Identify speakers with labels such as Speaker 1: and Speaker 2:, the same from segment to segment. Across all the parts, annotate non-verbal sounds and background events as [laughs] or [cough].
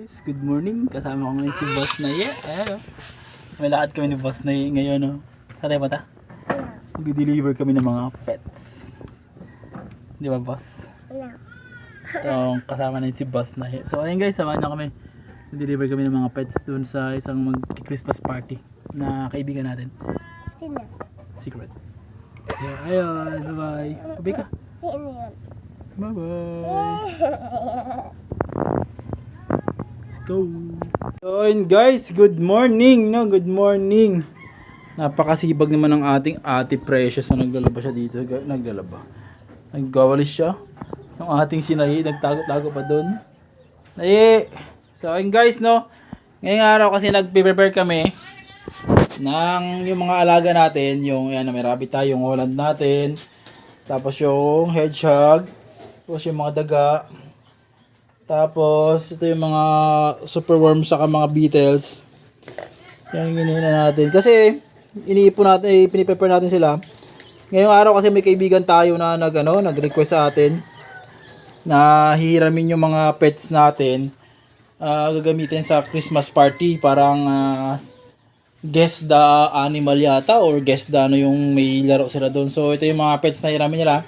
Speaker 1: Guys, good morning. Kasama ko ngayon si Boss Naye. Ayan o. May lakad kami ni Boss Naye ngayon o. Tatay pa ta? Mag-deliver kami ng mga pets. Di ba, Boss?
Speaker 2: Wala.
Speaker 1: So, kasama na si Boss Naye. So, ayun guys, samahan na kami. Deliver kami ng mga pets dun sa isang mag-Christmas party na kaibigan natin.
Speaker 2: Sino?
Speaker 1: Secret. Yeah, ayun. Bye-bye. Bye ka.
Speaker 2: Sino yun?
Speaker 1: Bye-bye. [laughs] Go. So, ayun guys, good morning, no? Good morning. Napakasibag naman ng ating ate Precious na naglalaba siya dito. Naglalaba. Nagwawalis siya. Yung ating sinayi, nagtago-tago pa doon. Nayi! So, ayun guys, no? Ngayong araw kasi nag-prepare kami ng yung mga alaga natin. Yung, yan, may rabbit tayo, yung Holland natin. Tapos yung hedgehog. Tapos yung mga daga. Tapos, ito yung mga superworms saka mga beetles. Yan yung hinihina natin. Kasi, iniipon natin, eh, piniprepare natin sila. Ngayong araw kasi may kaibigan tayo na nag, ano, nag-request sa atin na hihiramin yung mga pets natin ah, gagamitin sa Christmas party. Parang ah, guess the animal yata or guess the ano yung may laro sila doon. So, ito yung mga pets na hiramin nila.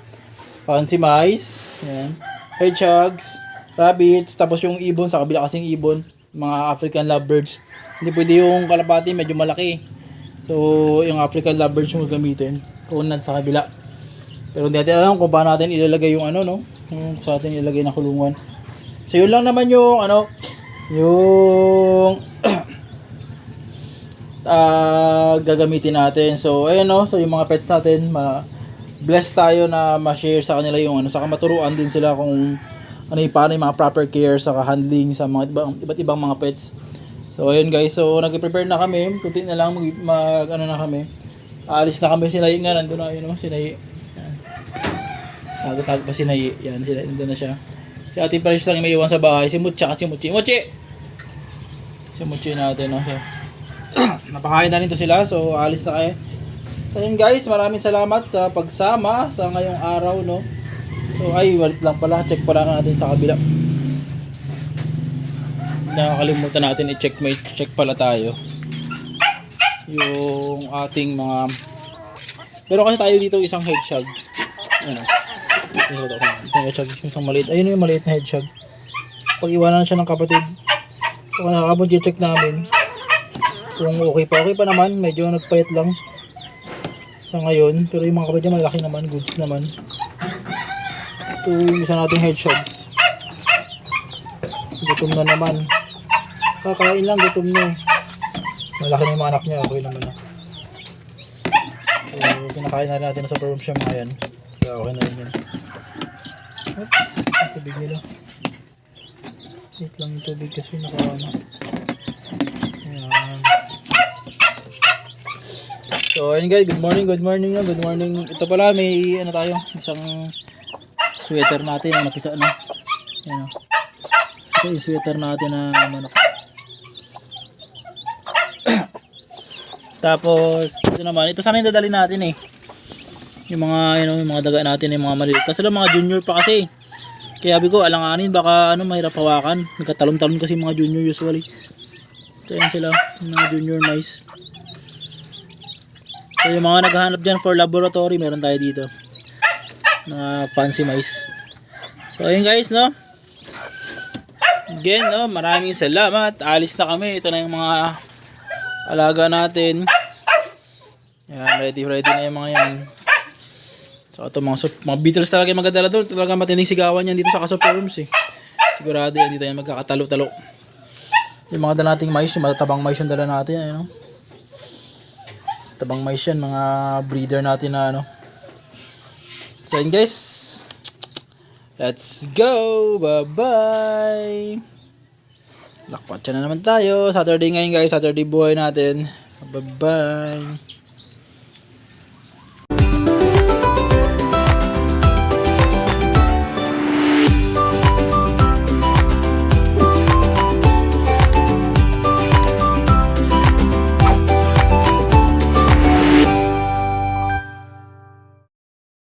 Speaker 1: Fancy mice, yan. hedgehogs, rabbits, tapos yung ibon, sa kabila kasing ibon, mga African lovebirds. Hindi pwede yung kalapati, medyo malaki. So, yung African lovebirds yung gagamitin. Kunad sa kabila. Pero hindi natin alam kung paano natin ilalagay yung ano, no? Yung sa atin ilalagay na kulungan. So, yun lang naman yung, ano, yung [clears throat] ah gagamitin natin. So, ayun no, so yung mga pets natin, ma blessed tayo na ma-share sa kanila yung ano, saka maturuan din sila kung ano yung paano yung mga proper care saka handling sa mga ibang, iba't ibang mga pets. So, ayun guys, so nag-prepare na kami, kunti na lang mag, mag ano na kami. Aalis na kami, sinayi nga, nandun na yun, no? sinayi. Yan. Tago-tago pa sinayi, yan, sila, nandun na siya. Si Ate Paris lang may iwan sa bahay, si Mucha kasi Muchi. Muchi! Si Muchi natin, no? So, [clears throat] napakain na rin to sila, so alis na kayo. So yun guys, maraming salamat sa pagsama sa ngayong araw, no? So ay, walit lang pala, check pala natin sa kabila. Nakakalimutan natin i-check, may check pala tayo. Yung ating mga... Pero kasi tayo dito isang hedgehog. Ayan o. Yung hedgehog, yung isang maliit. Ayun yung maliit na hedgehog. Pag iwanan siya ng kapatid. So, nakakabot check namin kung okay pa. Okay pa naman, medyo nagpayat lang sa ngayon. Pero yung mga kapatid niya malaki naman, goods naman. Ito yung isa nating headshots. Gutom na naman. Kakain lang, gutom na. Malaki na yung mga anak niya, okay naman na. So, kinakain na rin natin sa room siya mga yan. Kaya okay na rin yan. Oops, ang tubig nila. Wait lang yung tubig kasi nakaano. Ayan. So, ayun guys, good morning, good morning, good morning. Ito pala, may ano tayo, isang sweater natin, yung napisa na. Ayan o. Ito yung sweater natin na manok. [coughs] Tapos, ito naman, ito sana yung dadalhin natin eh. Yung mga, you know, yung mga daga natin, yung mga maliit. Kasi lang mga junior pa kasi. Kaya sabi ko, alanganin, baka ano, mahirap hawakan. Nagkatalon-talon kasi mga junior usually. Ito yan sila, mga junior mice. So yung mga naghahanap dyan for laboratory, meron tayo dito. Mga fancy mice. So ayun guys, no? Again, no? Maraming salamat. Alis na kami. Ito na yung mga alaga natin. Yan, ready, ready na yung mga yan. So ito mga, mga Beatles talaga yung magdadala doon. Talaga matinding sigawan yan dito sa Kasoperums eh. Sigurado yan dito yan magkakatalo-talo. Yung mga dala nating mais, yung matatabang mais yung dala natin. Ano? Tabang mais yan, mga breeder natin na ano. So yun guys. Let's go! Bye-bye! Lakpat na naman tayo. Saturday ngayon guys. Saturday buhay natin. Bye-bye!